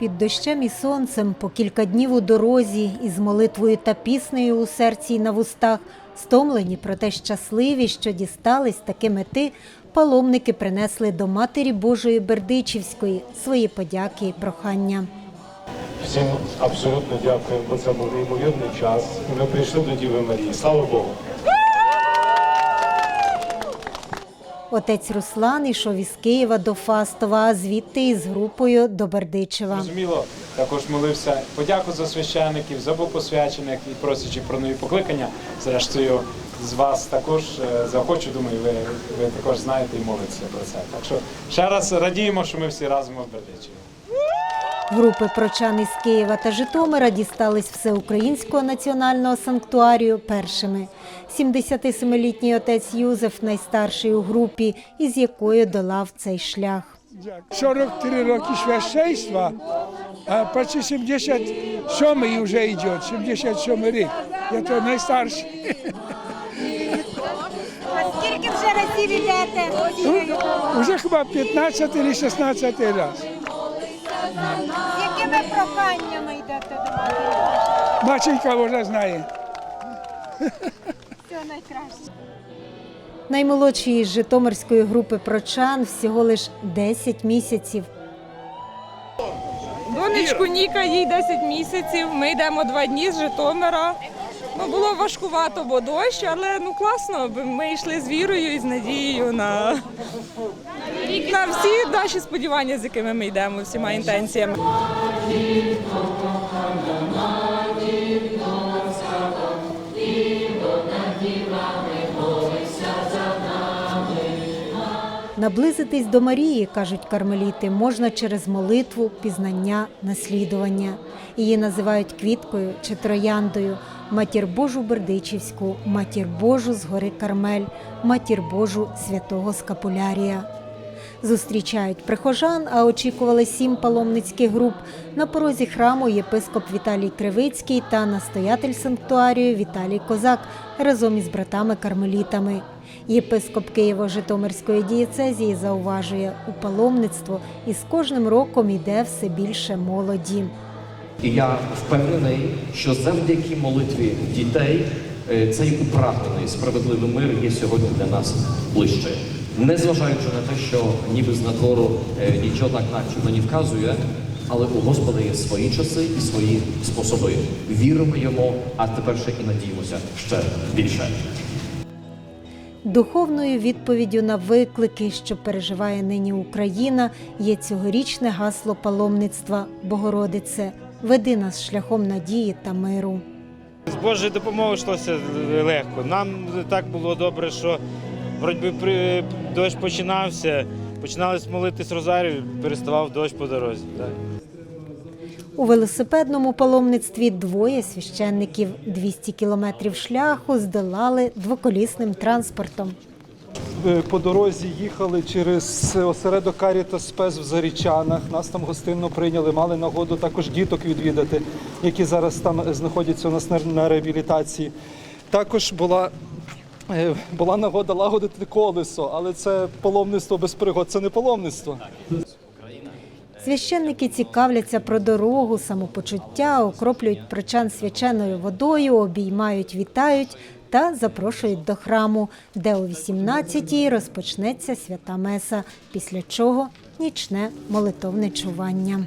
Під дощем і сонцем по кілька днів у дорозі із молитвою та піснею у серці й на вустах, стомлені, проте щасливі, що дістались таки мети, паломники принесли до Матері Божої Бердичівської свої подяки і прохання. Всім абсолютно дякуємо, бо це був неймовірний час. Ми прийшли до Діви Марії. Слава Богу! Отець Руслан ішов із Києва до Фастова, а звідти із групою до Бердичева. Зрозуміло, також молився подяку за священників, за богопосвячених і просячи про нові покликання. Зрештою, з вас також е, захочу, думаю, ви, ви також знаєте і молитеся про це. Так що ще раз радіємо, що ми всі разом в Бердичеві. Групи прочан із Києва та Житомира дістались Всеукраїнського національного санктуарію першими. 77-літній отець Юзеф найстарший у групі, із якою долав цей шлях. 43 роки священства, а почти 77 вже йде, 77 рік. Я то найстарший. А скільки вже разів йдете? Уже хіба 15 чи 16 раз. З якими проханнями йдете до Матері? Баченька вже знає. Все найкраще. Наймолодший із Житомирської групи прочан всього лиш 10 місяців. Донечку Ніка, їй 10 місяців. Ми йдемо два дні з Житомира. Ну, було важкувато, бо дощ, але ну класно. Ми йшли з вірою і з надією на, на всі наші сподівання, з якими ми йдемо, всіма інтенціями. Наблизитись до Марії, кажуть кармеліти, можна через молитву, пізнання, наслідування. Її називають квіткою чи трояндою, матір Божу Бердичівську, матір Божу з гори Кармель, матір Божу святого Скапулярія. Зустрічають прихожан, а очікували сім паломницьких груп. На порозі храму єпископ Віталій Кривицький та настоятель санктуарію Віталій Козак разом із братами-кармелітами. Єпископ Києво-Житомирської дієцезії зауважує, у паломництво із кожним роком йде все більше молоді. І я впевнений, що завдяки молитві дітей е, цей упрагнений справедливий мир є сьогодні для нас ближче. Незважаючи на те, що ніби з надвору е, нічого так начебто не вказує, але у Господа є свої часи і свої способи. Віримо йому, а тепер ще і надіємося ще більше. Духовною відповіддю на виклики, що переживає нині Україна, є цьогорічне гасло паломництва Богородице. Веди нас шляхом надії та миру. З Божою допомогою йшлося легко. Нам так було добре, що вроді при дощ починався, починали молитись розарію, переставав дощ по дорозі. Так. У велосипедному паломництві двоє священників 200 кілометрів шляху здолали двоколісним транспортом. Е, По дорозі їхали через осередок Карітас Спес в Зарічанах. Нас там гостинно прийняли, мали нагоду також діток відвідати, які зараз там знаходяться у нас на- реабілітації. Також була, е, була нагода лагодити колесо, але це паломництво без пригод, це не паломництво. Священники цікавляться про дорогу, самопочуття, окроплюють прочан свяченою водою, обіймають, вітають та запрошують до храму, де о 18-й розпочнеться свята меса, після чого нічне молитовне чування.